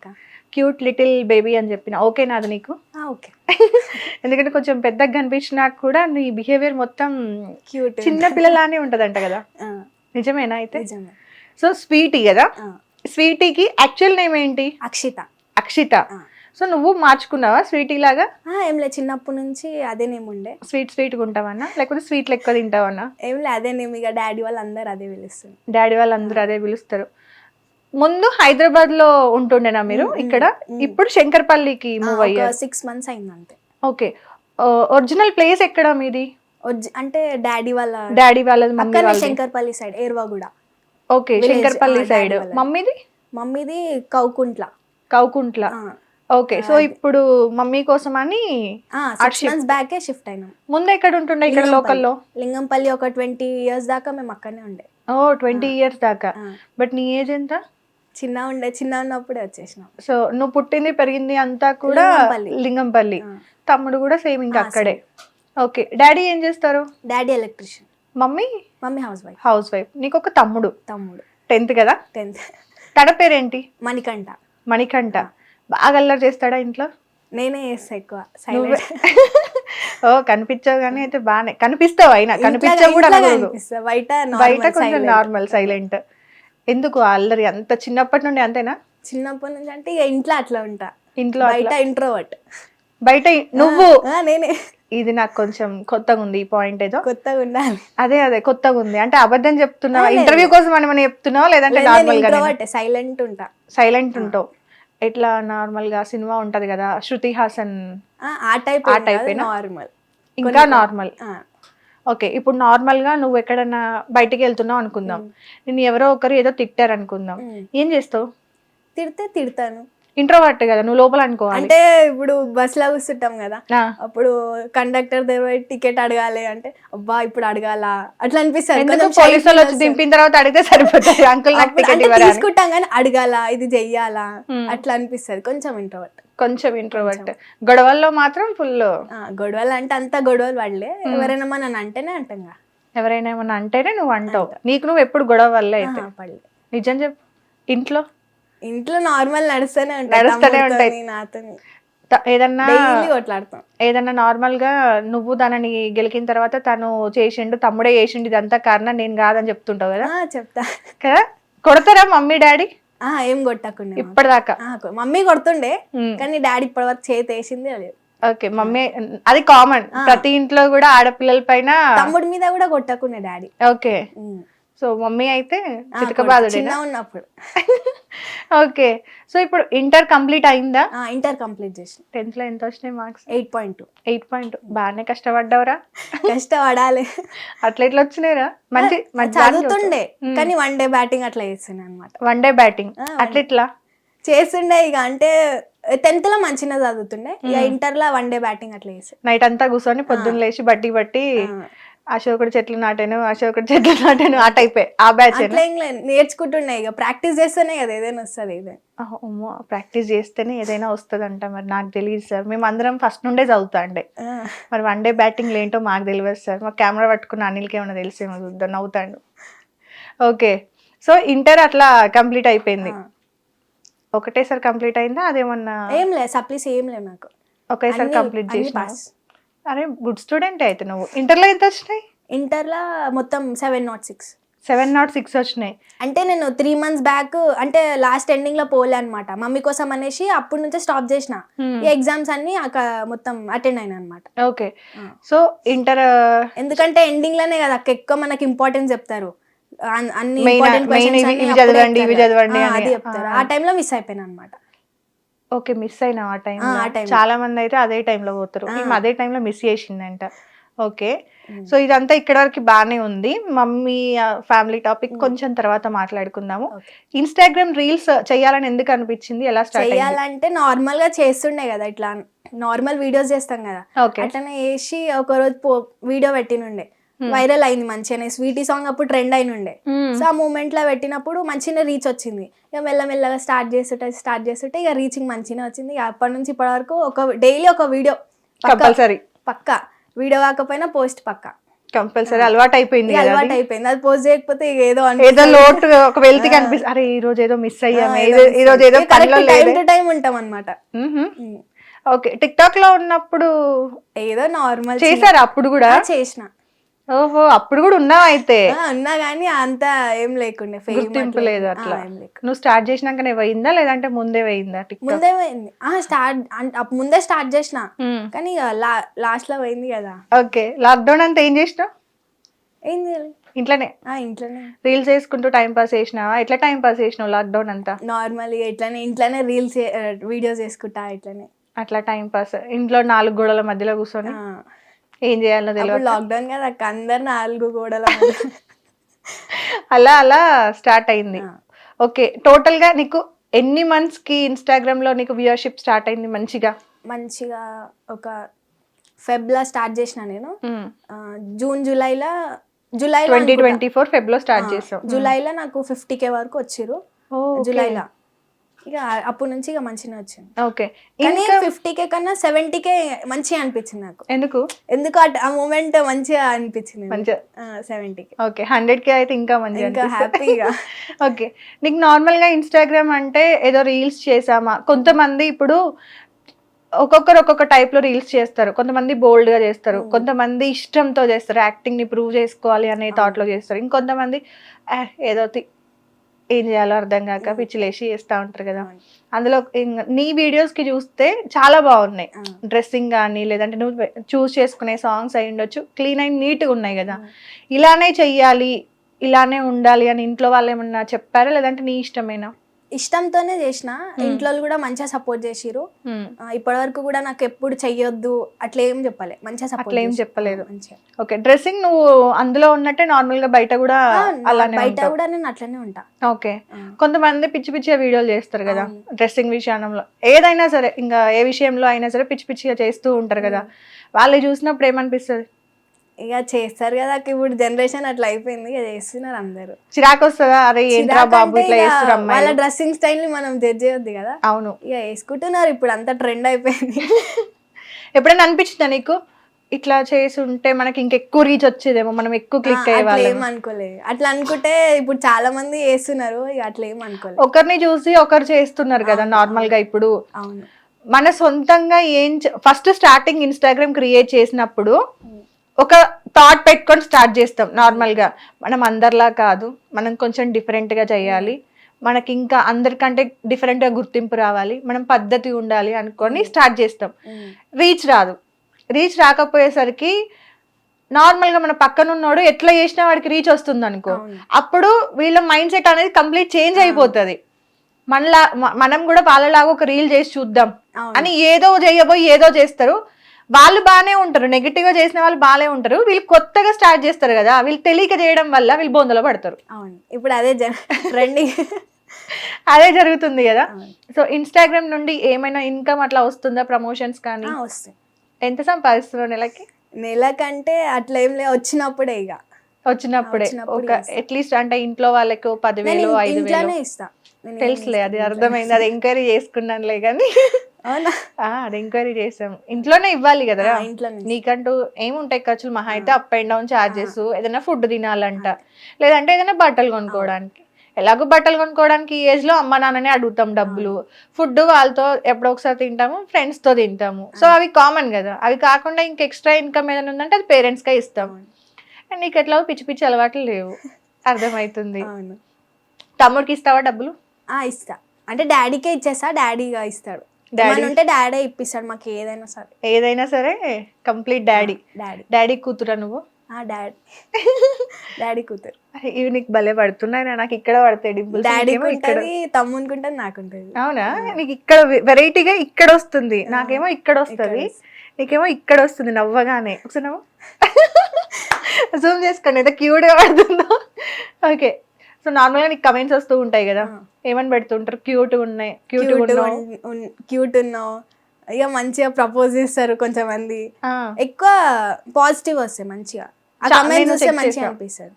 అక్క. Cute little baby అని చెప్పిన. ఓకేనా అది నీకు? ఓకే ఎందుకంటే కొంచెం పెద్దగా కనిపించినా కూడా నీ బిహేవియర్ మొత్తం క్యూట్ చిన్న పిల్లలానే ఉంటదంట కదా? నిజమేనా అయితే? సో స్వీటీ కదా? స్వీటీకి యాక్చువల్ నేమ్ ఏంటి? అక్షిత. అక్షిత. సో నువ్వు మార్చుకున్నావా స్వీటీ లాగా? ఏం లేదు. చిన్నప్పటి నుంచి అదే నేమ్ ఉండే. స్వీట్ స్వీట్గా ఉంటావన్నా? లేకపోతే స్వీట్లు ఎక్కువ తింటావన్నా? ఏం లేదు. అదే నేమ్ ఇక డాడీ వాళ్ళు అందరు అదే పిలుస్తుంది డాడీ వాళ్ళందరూ అదే పిలుస్తారు. ముందు హైదరాబాద్లో ఉంటుండేనా మీరు? ఇక్కడ. ఇప్పుడు శంకర్పల్లికి మూవ్ అయ్యారు. సిక్స్ మంత్స్ అయింది అంతే ఓకే ఒరిజినల్ ప్లేస్ ఎక్కడ మీది? అంటే డాడీ వాళ్ళ డాడీ వాళ్ళది మమ్మీ అక్కడ వాళ్ళది. Shankarpally side Erwaguda. Okay Shankarpally side. మమ్మీది? మమ్మీది కౌకుంట్ల. కౌకుంట్ల. ఓకే సో ఇప్పుడు మమ్మీ కోసం అని సిక్స్. మంత్స్ బ్యాకే షిఫ్ట్ అయినాం. ముందు ఎక్కడ ఉంటుండే ఇక్కడ. లోకల్లో లింగంపల్లి ఒక ట్వంటీ ఇయర్స్ దాకా మేము అక్కడనే ఉండే. ఓ ట్వంటీ ఇయర్స్ దాకా. బట్ నీ ఏజ్ ఎంత? చిన్న ఉండే చిన్న ఉన్నప్పుడే వచ్చేసినాం. సో నువ్వు పుట్టింది పెరిగింది అంతా కూడా లింగంపల్లి. తమ్ముడు కూడా సేమ్ ఇంకా అక్కడే. ఓకే డాడీ ఏం చేస్తారు? Daddy electrician. Mummy? Mummy housewife. Housewife. నీకు ఒక తమ్ముడు. తమ్ముడు. టెన్త్ కదా? టెన్త్. తన పేరేంటి? మణికంఠ. మణికంఠ. బాగా అల్లరి చేస్తాడా ఇంట్లో? నేనే చేస్తా ఎక్కువ. నువ్వే. సైలెంట్ ఓ కనిపించావు కానీ అయితే బాగానే కనిపిస్తావు అయినా. కనిపించావు కూడా అనకూడదు. బయట బయట కొంచెం. నార్మల్ సైలెంట్ ఎందుకు ఆ అల్లరి? అంత చిన్నప్పటి నుండి అంతేనా? చిన్నప్పటి నుంచి అంటే ఇక ఇంట్లో అట్లా ఉంటా. ఇంట్లో బయట. ఇంట్రోవర్ట్ బయట నువ్వు? నేనే. ఇది నాకు కొంచెం కొత్తగా ఉంది ఈ పాయింట్ ఏదో. కొత్తగా ఉండాలి. అదే అదే కొత్తగా ఉంది. అంటే అబద్ధం చెప్తున్నావా. ఇంటర్వ్యూ కోసం అని మనం చెప్తున్నావా? లేదంటే నార్మల్గా సైలెంట్ ఉంటా. సైలెంట్ ఉంటావు. ఎట్లా నార్మల్గా సినిమా ఉంటది కదా శృతి హాసన్ ఆ, టైప్ ఆ ఏనా? నార్మల్ ఇంకా నార్మల్ ఓకే ఇప్పుడు నార్మల్గా నువ్వు ఎక్కడన్నా బయటికి వెళ్తున్నావు అనుకుందాం. నేను ఎవరో ఒకరు ఏదో తిట్టారు అనుకుందాం ఏం చేస్తావు? తిడితే తిడతాను. ఇంట్రోవర్ట్ కదా నువ్వు లోపల అనుకోవాలి. అంటే ఇప్పుడు బస్లో కూర్చుంటాం కదా. అప్పుడు కండక్టర్ దగ్గర టికెట్ అడగాలి అంటే అబ్బా ఇప్పుడు అడగాల? అట్లా అనిపిస్తుంది. పోలీసు వాళ్ళు వచ్చి. దింపిన తర్వాత అడిగితే సరిపోతుంది. అంకుల్ నాకు టికెట్. తీసుకుంటాం కానీ అడగాల ఇది చెయ్యాలా? Hmm. అట్లా అనిపిస్తుంది. కొంచెం ఇంట్రోవర్ట్ కొంచెం ఇంట్రోవర్ట్ గొడవల్లో మాత్రం ఫుల్ గొడవలు అంటే అంత గొడవలు పడలే. ఎవరైనా మనం అంటేనే అంటాం. ఎవరైనా ఏమన్నా అంటేనే నువ్వు అంటావు. నీకు నువ్వు ఎప్పుడు గొడవ వల్ల అయితే. నిజం చెప్పు. ఇంట్లో? ఇంట్లో నార్మల్ నడుస్తూనే ఉంటాయి నడుస్తూనే ఉంటాయి. తమ్ముడితోని, నాతోని. త- ఏదన్నా కొట్లాడతాం. ఏదన్నా నార్మల్గా నువ్వు తనని గెలికిన తర్వాత తను చేసిండు తమ్ముడే చేసిండు ఇదంతా కారణం నేను కాదని చెప్తుంటావు కదా? చెప్తా. కదా? కొడతారా మమ్మీ డాడీ? ఆ, ఏం కొట్టకుండా ఇప్పటిదాకా? మమ్మీ కొడుతుండే. కానీ డాడీ ఇప్పటివరకు చేతి వేసింది లేదు ఓకే మమ్మీ అది కామన్. ప్రతి ఇంట్లో కూడా ఆడపిల్లల పైన తమ్ముడి మీద కూడా కొట్టకుండే డాడీ. ఓకే. సో మమ్మీ అయితే చిన్న ఉన్నప్పుడు. ఓకే. సో ఇప్పుడు ఇంటర్ కంప్లీట్ అయిందా? ఇంటర్ కంప్లీట్ చేసిన. టెన్త్లో ఎంత వచ్చినాయి marks? Eight point two. Eight point బాగానే కష్టపడ్డావురా. కష్టపడాలి. అట్లా ఎట్లా వచ్చినాయిరా? మంచి చదువుతుండే కానీ వన్ డే బ్యాటింగ్ అట్లా చేస్తుండే అనమాట వన్ డే బ్యాటింగ్. అట్లా ఇట్లా చేస్తుండే ఇక అంటే టెన్త్లో మంచిగా చదువుతుండే. ఇక ఇంటర్లో వన్ డే బ్యాటింగ్ అట్లా చేసి. నైట్ అంతా కూర్చొని పొద్దున్న లేచి బట్టి బట్టి అశోకుడు చెట్లు నాటాను అశోకుడు చెట్లు నాటాను ఆ టైపే ఆ బ్యాచ్ అట్లా ఏం లేదు నేర్చుకుంటుండే ఇక. ప్రాక్టీస్ చేస్తేనే కదా ఏదైనా వస్తుంది అమ్మో ప్రాక్టీస్ చేస్తేనే ఏదైనా వస్తుందంట మరి నాకు తెలియదు సార్. మేము అందరం ఫస్ట్ నుండే చదువుతా అండి. మరి వన్ డే బ్యాటింగ్ ఏంటో మాకు తెలియదు సార్. మా కెమెరా పట్టుకున్న అనిల్కి ఏమైనా తెలిసేమో చూద్దాం నవ్వుతాడు. ఓకే సో ఇంటర్ అట్లా కంప్లీట్ అయిపోయింది. ఒకటేసారి కంప్లీట్ అయిందా? అదేమన్నా ఏం లేదు సప్లీస్ ఏం లేదు నాకు ఒకేసారి కంప్లీట్ pass. అరే గుడ్ స్టూడెంట్ అయితే నువ్వు. ఇంటర్లో ఎంత వచ్చినాయి? ఇంటర్లో మొత్తం seven nought six. Seven nought six వచ్చినాయి. అంటే నేను త్రీ మంత్స్ బ్యాక్ అంటే లాస్ట్ ఎండింగ్లో పోలే అనమాట మమ్మీ కోసం అనేసి అప్పటి నుంచే స్టాప్ చేసిన. Hmm. ఈ ఎగ్జామ్స్ అన్ని మొత్తం అటెండ్ అయినా అనమాట ఓకే. సో ఇంటర్ ఎందుకంటే ఎండింగ్లోనే కదా అక్క ఎక్కువ మనకి ఇంపార్టెన్స్ చెప్తారు. అన్- అన్ని అప్పుడే చదవండి, ఇవి. అది చెప్తారు. ఆ. ఆ టైంలో మిస్ అయిపోయినా అనమాట ఓకే మిస్ అయినా ఆ టైం ఆ, ఆ time లో. చాలా మంది అయితే అదే టైంలో పోతారు. ఆ. ఈమె అదే టైంలో మిస్ చేసిందంట. ఓకే. సో ఇదంతా ఇక్కడ వరకు బాగానే ఉంది. మమ్మీ ఫ్యామిలీ టాపిక్ కొంచెం తర్వాత మాట్లాడుకుందాము. Okay. ఇన్స్టాగ్రామ్ రీల్స్ చేయాలని ఎందుకు అనిపించింది? ఎలా స్టార్ట్ చేయాలంటే నార్మల్గా చేస్తుండే కదా ఇట్లా. నార్మల్ వీడియోస్ చేస్తాం కదా. ఓకే. అట్లనే వేసి ఒక రోజు పో వీడియో పెట్టినుండే. వైరల్ అయింది మంచిగానే. స్వీటీ సాంగ్ అప్పుడు ట్రెండ్ అయినుండే. సో ఆ మూమెంట్లో పెట్టినప్పుడు మంచిగా రీచ్ వచ్చింది. ఇక మెల్లమెల్లగా స్టార్ట్ చేస్తుంటే స్టార్ట్ చేస్తుంటే ఇక రీచింగ్ మంచిగా వచ్చింది. అప్పటి నుంచి ఇప్పటి వరకు ఒక డైలీ ఒక వీడియో కంపల్సరీ పక్క. వీడియో కాకపోయినా పోస్ట్ పక్క. కంపల్సరీ అలవాటు అయిపోయింది అలవాటు. అయిపోయింది అది? పోస్ట్ చేయకపోతే ఏదో ఏదో లోటు ఒక వెల్త్ కనిపిస్తుంది. అరే ఈ రోజు ఏదో మిస్ అయ్యాము ఈ రోజు ఏదో టైం టు టైం ఉంటాం అనమాట ఓకే. టిక్ టాక్లో ఉన్నప్పుడు ఏదో నార్మల్ చేశారా అప్పుడు కూడా? చేసిన. ఓహో అప్పుడు కూడా ఉన్నావు అయితే? ఉన్నా కానీ అంత ఏం లేకుండే గుర్తింపు లేదు ఏం- అట్లా. ఏం. నువ్వు స్టార్ట్ చేసినాకనే పోయిందా లేదంటే ముందే పోయిందా ముందే పోయింది. స్టార్ట్ ముందే స్టార్ట్ చేసిన. కానీ లాస్ట్లో పోయింది కదా. ఓకే లాక్డౌన్ అంతా ఏం చేసినావు? ఏంది ఇంట్లోనే? ఆ ఇంట్లోనే. రీల్స్ వేసుకుంటూ టైం పాస్ చేసినావా? ఎట్లా టైం పాస్ చేసినావు లాక్డౌన్ అంతా? నార్మల్ ఇట్లానే ఇంట్లోనే రీల్స్ వీడియోస్ చేసుకుంటా ఇట్లానే. అట్లా టైం పాస్. ఇంట్లో నాలుగు గోడల మధ్యలో కూర్చొని. ఏం చేయాలో తెలియదు లాక్డౌన్ కదా అందరు నాలుగు గోడల. అలా అలా స్టార్ట్ అయింది. ఓకే టోటల్గా నీకు ఎన్ని మంత్స్కి ఇన్స్టాగ్రామ్లో నీకు వ్యూవర్షిప్ స్టార్ట్ అయింది మంచిగా? మంచిగా ఒక ఫెబ్ లా స్టార్ట్ చేసిన నేను. జూన్ జూలైలో జూలైలో ట్వంటీ. ట్వంటీ ఫోర్ ఫెబ్లో స్టార్ట్ చేసాం జూలైలో నాకు ఫిఫ్టీ కే వరకు వచ్చిర్రు. జూలైలో ఇక అప్పటి నుంచి ఇక మంచిగా వచ్చింది. ఓకే. కానీ ఇంకా ఫిఫ్టీ కే కన్నా సెవెంటీ కే మంచిగా అనిపించింది నాకు. ఎందుకు? ఎందుకు ఆ మూమెంట్ మంచిగా అనిపించింది మంచిగా. సెవెంటీ కే ఓకే హండ్రెడ్కి అయితే ఇంకా మంచిగా ఇంకా. హ్యాపీగా ఓకే. నీకు నార్మల్గా ఇన్స్టాగ్రామ్ అంటే ఏదో రీల్స్ చేసామా? కొంతమంది ఇప్పుడు ఒక్కొక్కరు ఒక్కొక్క టైప్లో రీల్స్ చేస్తారు. కొంతమంది బోల్డ్గా చేస్తారు కొంతమంది ఇష్టంతో చేస్తారు. యాక్టింగ్ని ప్రూవ్ చేసుకోవాలి అనే థాట్లో చేస్తారు. ఇంకొంతమంది "ఆ, ఏదో ఏం చేయాలో అర్థం కాక పిచ్చిలేసి చేస్తా ఉంటారు కదా. అందులో నీ వీడియోస్కి చూస్తే చాలా బాగున్నాయి. డ్రెస్సింగ్ కానీ లేదంటే నువ్వు చూస్ చేసుకునే సాంగ్స్ అయి ఉండొచ్చు. క్లీన్ అయిన నీట్గా ఉన్నాయి కదా. ఇలానే చెయ్యాలి ఇలానే ఉండాలి అని ఇంట్లో వాళ్ళు ఏమన్నా చెప్పారా? లేదంటే నీ ఇష్టమేనా? ఇష్టంతోనే చేసిన ఇంట్లో కూడా మంచిగా సపోర్ట్ చేసిరు ఇప్పటి వరకు కూడా నాకు ఎప్పుడు చెయ్యొద్దు అట్లా ఏం చెప్పలే. మంచిగా సపోర్ట్ అట్లా ఏం చెప్పలేదు. ఓకే డ్రెస్సింగ్ నువ్వు అందులో ఉన్నట్టే నార్మల్గా బయట కూడా ఆ, అలానే బయట కూడా నేను అట్లనే ఉంటా. ఓకే. కొంతమంది పిచ్చి పిచ్చిగా వీడియోలు చేస్తారు కదా. డ్రెస్సింగ్ విషయంలో. ఏదైనా సరే ఇంకా ఏ విషయంలో అయినా సరే పిచ్చి పిచ్చిగా చేస్తూ ఉంటారు కదా వాళ్ళు చూసినప్పుడు ఏమనిపిస్తుంది? ఇక చేస్తారు కదా ఇప్పుడు జనరేషన్ అట్లా అయిపోయింది ఇక చేస్తున్నారు అందరూ. చిరాకు వస్తుందా? అరే ఏంట్రా బాబు ఇట్లా వాళ్ళ డ్రెస్సింగ్ స్టైల్ని మనం జడ్జ్ చేయొద్దు కదా. అవును. ఇక వేసుకుంటున్నారు ఇప్పుడు అంతా ట్రెండ్ అయిపోయింది. ఎప్పుడైనా అనిపించిందా నీకు? ఇట్లా చేసి ఉంటే మనకి ఇంకెక్కువ రీచ్ వచ్చేదేమో మనం ఎక్కువ క్లిక్ అయ్యేవాళ్ళం ఏం అనుకోలేదు. అట్లా అనుకుంటే ఇప్పుడు చాలా మంది చేస్తున్నారు ఇక అట్లా ఏం అనుకోలేదు. ఒకరిని చూసి ఒకరు చేస్తున్నారు కదా నార్మల్గా ఇప్పుడు. అవును. మన సొంతంగా ఏం ఫస్ట్ స్టార్టింగ్ ఇన్స్టాగ్రామ్ క్రియేట్ చేసినప్పుడు ఒక థాట్ పెట్టుకొని స్టార్ట్ చేస్తాం నార్మల్గా. మనం అందరిలా కాదు మనం కొంచెం డిఫరెంట్గా చేయాలి. మనకి ఇంకా అందరికంటే డిఫరెంట్గా గుర్తింపు రావాలి. మనం పద్ధతి ఉండాలి అనుకొని స్టార్ట్ చేస్తాం. రీచ్ రాదు. రీచ్ రాకపోయేసరికి నార్మల్గా మన పక్కన ఉన్నోడు ఎట్లా చేసినా వాడికి రీచ్ వస్తుంది అనుకో. అప్పుడు వీళ్ళ మైండ్ సెట్ అనేది కంప్లీట్ చేంజ్ అయిపోతుంది. మనలా మనం కూడా వాళ్ళలాగా ఒక రీల్ చేసి చూద్దాం. అని ఏదో చేయబోయి ఏదో చేస్తారు. వాళ్ళు బాగానే ఉంటారు. నెగిటివ్గా చేసిన వాళ్ళు బాగానే ఉంటారు. వీళ్ళు కొత్తగా స్టార్ట్ చేస్తారు కదా వీళ్ళు తెలియక చేయడం వల్ల వీళ్ళు బొందలో పడతారు. అవును. ఇప్పుడు అదే ట్రెండింగ్ అదే జరుగుతుంది కదా. సో ఇన్స్టాగ్రామ్ నుండి ఏమైనా ఇన్కమ్ అట్లా వస్తుందా ప్రమోషన్స్ కానీ? వస్తాయి ఎంత సంపాదిస్తున్నావు నెలకి? నెలకంటే అట్లా ఏం లేదు వచ్చినప్పుడే ఇక వచ్చినప్పుడే. ఒక. అట్లీస్ట్ అంటే ఇంట్లో వాళ్ళకి పదివేలు ఐదు వేలు. ఇస్తా. తెలుసులే అది అర్థమైంది. అది ఎంక్వైరీ చేసుకున్నానులే కానీ. అది ఎంక్వైరీ చేసాం ఇంట్లోనే ఇవ్వాలి ఇంట్లోనే ఇస్తా. నీకంటూ ఏముంటాయి ఖర్చులు? మహా అయితే అప్ అండ్ డౌన్ చార్జెస్ ఏదైనా ఫుడ్ తినాలంట. లేదంటే ఏదైనా బట్టలు కొనుక్కోవడానికి. ఎలాగో బట్టలు కొనుక్కోవడానికి ఈ ఏజ్లో అమ్మ నాన్ననే అడుగుతాం డబ్బులు. ఫుడ్ వాళ్ళతో ఎప్పుడో ఒకసారి తింటాము ఫ్రెండ్స్తో తింటాము సో అవి కామన్ కదా. అవి కాకుండా ఇంక ఎక్స్ట్రా ఇన్కమ్ ఏదైనా ఉందంటే అది పేరెంట్స్ కే ఇస్తాం. అండ్ నీకు ఎట్లా పిచ్చి పిచ్చి అలవాట్లు లేవు. అర్థమవుతుంది. తమ్ముడికి ఇస్తావా డబ్బులు? ఆ, ఇస్తా. అంటే డాడీకే ఇచ్చేస్తా డాడీగా ఇస్తాడు. ఏమైనా ఉంటే డాడీ ఇప్పిస్తాడు మాకు ఏదైనా సరే. ఏదైనా సరే కంప్లీట్ డాడీ. డాడీ. డాడీ కూతురా నువ్వు? ఆ డాడీ. డాడీ కూతురు. ఇవి నీకు భలే పడుతున్నాయి నాకు ఇక్కడ పడతాయి నీకేమో ఇక్కడ. ఉంటుంది తమ్మునికి ఉంటుంది నాకుంటుంది. అవునా? నీకు ఇక్కడ వెరైటీగా ఇక్కడ వస్తుంది. నాకేమో ఇక్కడ వస్తుంది. నీకేమో ఇక్కడ వస్తుంది నవ్వగానే. ఒకసారి నవ్వు. జూమ్ చేసుకోండి ఏదో క్యూట్గా పడుతుందో. ఓకే సో నార్మల్గా నీకు కమెంట్స్ వస్తూ ఉంటాయి కదా. ఏమని పెడుతుంటారు? క్యూట్ ఉన్నాయి. క్యూట్ క్యూట్ ఉన్నావు. ఇక మంచిగా ప్రపోజ్ చేస్తారు కొంచెం మంది. ఎక్కువ పాజిటివ్ వస్తాయి మంచిగా. ఆ కమెంట్స్ వస్తే మంచిగా. అనిపిస్తుంది.